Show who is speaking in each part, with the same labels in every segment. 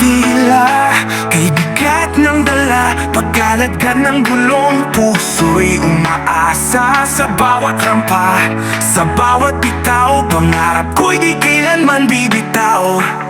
Speaker 1: pila Kay bigat ng dala Pagkalat ka ng gulong Puso'y umaasa Sa bawat rampa. Sa bawat bitaw Pangarap ko'y di kailanman bibitaw.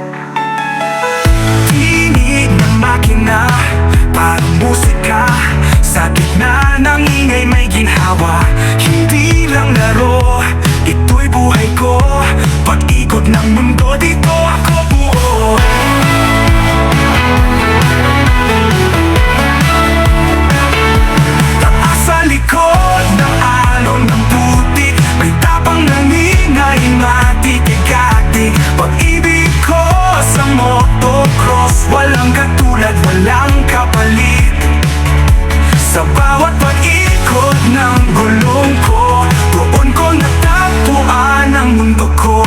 Speaker 1: ikot ng gulong ko Doon ko natagpuan ang mundo ko.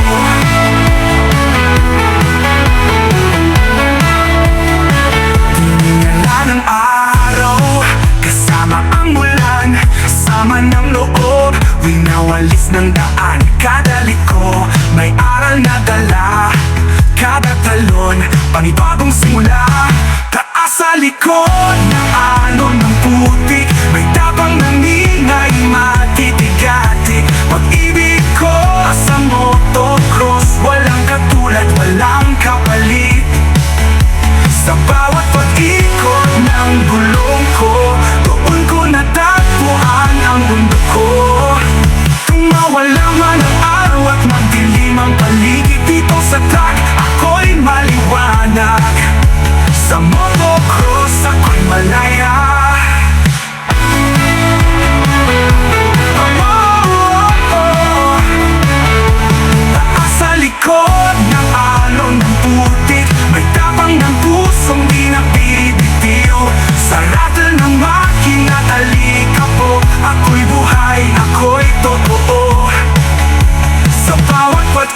Speaker 1: Tiningala ng araw Kasama ang ulan Sama ng loob Winawalis ng daan Kada liko. May aral na dala Kada talon Panibagong simula Taas sa likod. Somebody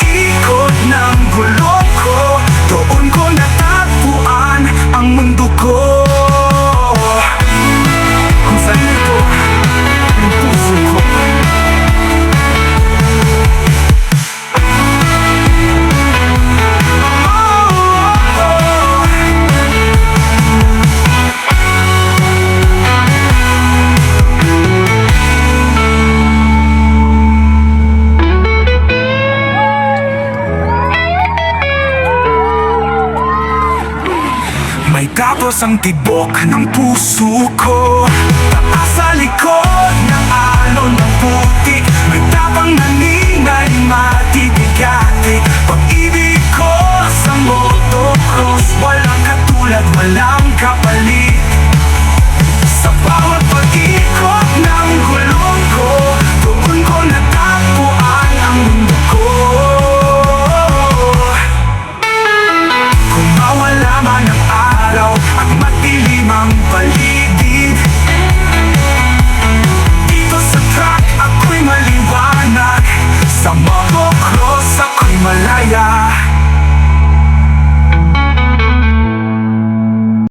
Speaker 1: ikot ng gulo. Ay tapos ang tibok ng puso ko. Taas sa likod Himalaya.